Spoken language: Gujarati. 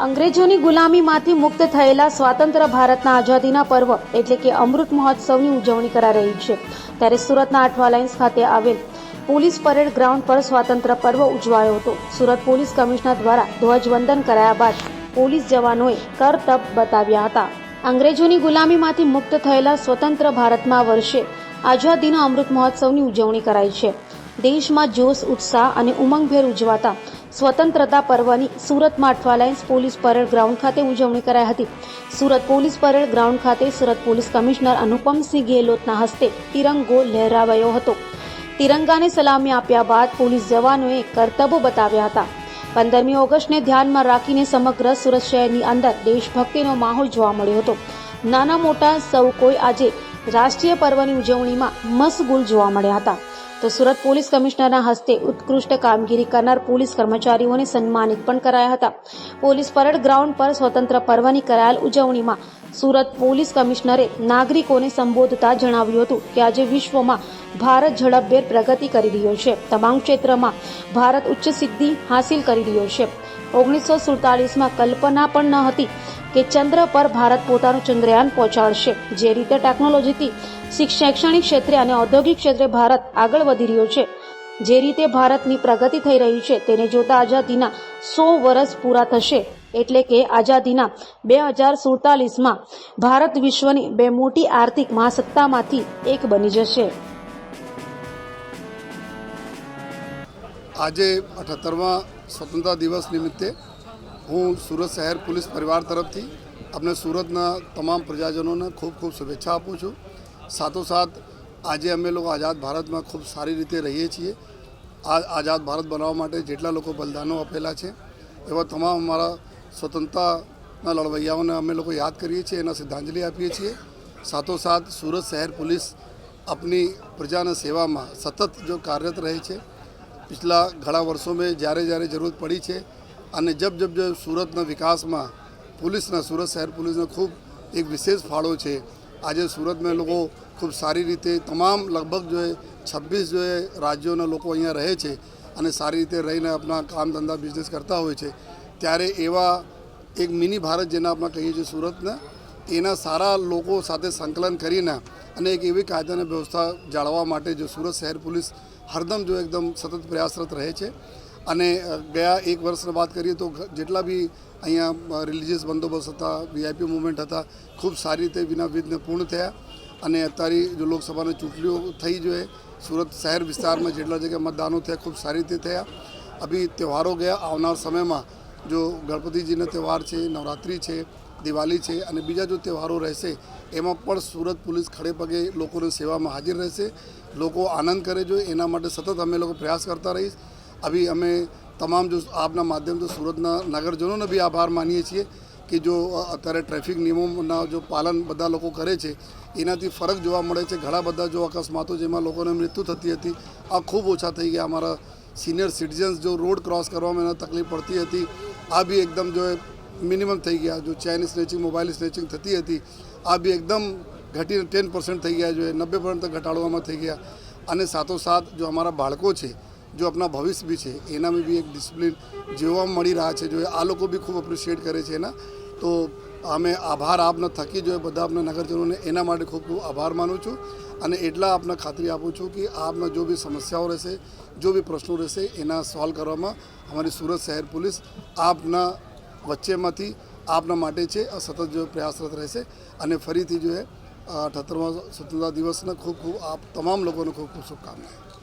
અંગ્રેજોની ગુલામીમાંથી મુક્ત થયેલા સ્વાતંત્ર્ય ભારતના આઝાદીના પર્વ એટલે કે અમૃત મહોત્સવની ઉજવણી કરાઈ રહી છે. ત્યારે સુરતના આઠવા લાઇન્સ ખાતે આવેલ પોલીસ પરેડ ગ્રાઉન્ડ પર સ્વાતંત્ર્ય પર્વ ઉજવાયો હતો. સુરત પોલીસ કમિશનર દ્વારા ધ્વજવંદન કરાયા બાદ પોલીસ જવાનોએ કરતબ બતાવ્યા હતા. અંગ્રેજોની ગુલામીમાંથી મુક્ત થયેલા સ્વતંત્ર ભારતમાં વર્ષે આઝાદીના અમૃત મહોત્સવની ઉજવણી કરાઈ છે. દેશમાં જોશ, ઉત્સાહ અને ઉમંગભેર ઉજવાતા સ્વતંત્રતા પર્વની સુરતમાં અઠવાલાઇન્સ પોલીસ પરેડ ગ્રાઉન્ડ ખાતે ઉજવણી કરાઈ હતી. સુરત પોલીસ પરેડ ગ્રાઉન્ડ ખાતે સુરત પોલીસ કમિશનર અનુપમસિંહ ગેહલોતના હસ્તે તિરંગો લહેરાવાયો હતો. તિરંગાને સલામી આપ્યા બાદ પોલીસ જવાનોએ કરતબો બતાવ્યા હતા. પંદરમી ઓગસ્ટને ધ્યાનમાં રાખીને સમગ્ર સુરત શહેરની અંદર દેશભક્તિનો માહોલ જોવા મળ્યો હતો. નાના મોટા સૌ કોઈ આજે રાષ્ટ્રીય પર્વની ઉજવણીમાં મસગુલ જોવા મળ્યા હતા. તો સુરત પોલીસ કમિશનરના હસ્તે ઉત્કૃષ્ટ કામગીરી કરનાર પોલીસ કર્મચારીઓને સન્માનિત પણ કરાયા હતા. પોલીસ પરેડ ગ્રાઉન્ડ પર સ્વતંત્ર પર્વની કરાયેલ ઉજવણીમાં સુરત પોલીસ કમિશનરે નાગરિકોને સંબોધતા જણાવ્યું હતું કે આજે વિશ્વમાં ભારત ઝડપભેર પ્રગતિ કરી રહ્યો છે. તમામ ક્ષેત્રમાં ભારત ઉચ્ચ સિદ્ધિ હાંસિલ કરી રહ્યો છે. ઓગણીસો સુડતાલીસમાં કલ્પના પણ ન હતી કે ચંદ્ર પર ભારત પોતાનું ચંદ્રયાન પહોંચાડશે. જે રીતે ટેકનોલોજીથી શૈક્ષણિક ક્ષેત્રે અને ઔદ્યોગિક ક્ષેત્રે ભારત આગળ વધી રહ્યો છે, જે રીતે ભારતની પ્રગતિ થઈ રહી છે, તેને જોતા આઝાદીના સો વર્ષ પૂરા થશે. એટલે કે આઝાદીના બે હજાર સુડતાલીસમાં ભારત વિશ્વની બે મોટી આર્થિક મહાસત્તામાંથી એક બની જશે. આજે અઠ્ઠાત્તરમા સ્વતંત્રતા દિવસ નિમિત્તે હું સુરત શહેર પોલીસ પરિવાર તરફથી આપણે સુરતના તમામ પ્રજાજનોને ખૂબ ખૂબ શુભેચ્છા આપું છું. સાથોસાથ આજે અમે લોકો આઝાદ ભારતમાં ખૂબ સારી રીતે રહીએ છીએ. આ આઝાદ ભારત બનાવવા માટે જેટલા લોકો બલિદાનો આપેલા છે, એવા તમામ અમારા સ્વતંત્રતાના લડવૈયાઓને અમે લોકો યાદ કરીએ છીએ, એના શ્રદ્ધાંજલિ આપીએ છીએ. સાથોસાથ સુરત શહેર પોલીસ આપની પ્રજાના સેવામાં સતત જો કાર્યરત રહે છે, પિછલા ઘણા વર્ષો મેં જ્યારે જ્યારે જરૂરત પડી છે અને જબ જબ જબ સુરતના વિકાસમાં પોલીસના, સુરત શહેર પોલીસનો ખૂબ એક વિશેષ ફાળો છે. આજે સુરતમાં લોકો ખૂબ સારી રીતે તમામ લગભગ જો છવ્વીસ જો રાજ્યોના લોકો અહીંયા રહે છે અને સારી રીતે રહીને આપણા કામ ધંધા બિઝનેસ કરતા હોય છે. ત્યારે એવા એક મિની ભારત જેને આપણે કહીએ છીએ સુરતને, એના સારા લોકો સાથે સંકલન કરીને અને એક એવી કાયદાની વ્યવસ્થા જાળવવા માટે જો સુરત શહેર પોલીસ હરદમ જો એકદમ સતત પ્રયાસરત રહે છે. અને ગયા એક વર્ષની વાત કરીએ તો જેટલા બી અહીંયા રિલિજિયસ બંદોબસ્ત હતા વીઆઈપી મુવમેન્ટ હતા, ખૂબ સારી રીતે વિના વિઘ્ને પૂર્ણ થયા. અને અત્યારે જો લોકસભાની ચૂંટણીઓ થઈ જોઈએ, સુરત શહેર વિસ્તારમાં જેટલા જગ્યાએ મતદાનો થયા, ખૂબ સારી રીતે થયા. અભી તહેવારો ગયા, આવનાર સમયમાં જો ગણપતિજીનો તહેવાર છે, નવરાત્રિ છે, દિવાળી છે અને બીજા જો તહેવારો રહેશે, એમાં પણ સુરત પોલીસ ખડે પગે લોકોની સેવામાં હાજર રહેશે. લોકો આનંદ કરે જો, એના માટે સતત અમે લોકો પ્રયાસ કરતા રહીશ. અભી અમે તમામ જો આપના માધ્યમથી સુરતના નગરજનોને બી આભાર માનીએ છીએ કે જો અત્યારે ટ્રાફિક નિયમોના જો પાલન બધા લોકો કરે છે એનાથી ફરક જોવા મળે છે ઘણા બધા જો અકસ્માતો જેમાં લોકોને મૃત્યુ થતી હતી આ ખૂબ ઓછા થઈ ગયા અમારા સિનિયર સિટીઝન્સ જો રોડ ક્રોસ કરવામાં એને તકલીફ પડતી હતી આ બી એકદમ જો મિનિમમ થઈ ગયા જો ચેન સ્નેચિંગ મોબાઈલ સ્નેચિંગ થતી હતી આ બી એકદમ ઘટીને ટેન પર્સન્ટ થઈ ગયા જોઈએ નબ્બે પર્સન્ટ ઘટાડવામાં થઈ ગયા અને સાથોસાથ જો અમારા બાળકો છે જો આપના ભવિષ્ય બી છે, એનામાં બી એક ડિસિપ્લિન જોવા મળી રહ્યા છે, જો આ લોકો બી ખૂબ એપ્રિશિએટ કરે છે એના. તો અમે આભાર આપને થકી જોઈએ બધા આપના નગરજનોને એના માટે ખૂબ ખૂબ આભાર માનું છું. અને એટલા આપને ખાતરી આપું છું કે આપના જો બી સમસ્યાઓ રહેશે, જો બી પ્રશ્નો રહેશે, એના સોલ્વ કરવામાં અમારી સુરત શહેર પોલીસ આપના વચ્ચેમાંથી આપના માટે છે સતત જો પ્રયાસરત રહેશે. અને ફરીથી જો એ અઠ્ઠાત્તરમા સ્વતંત્રતા દિવસના ખૂબ ખૂબ આપ તમામ લોકોને ખૂબ ખૂબ શુભકામનાઓ.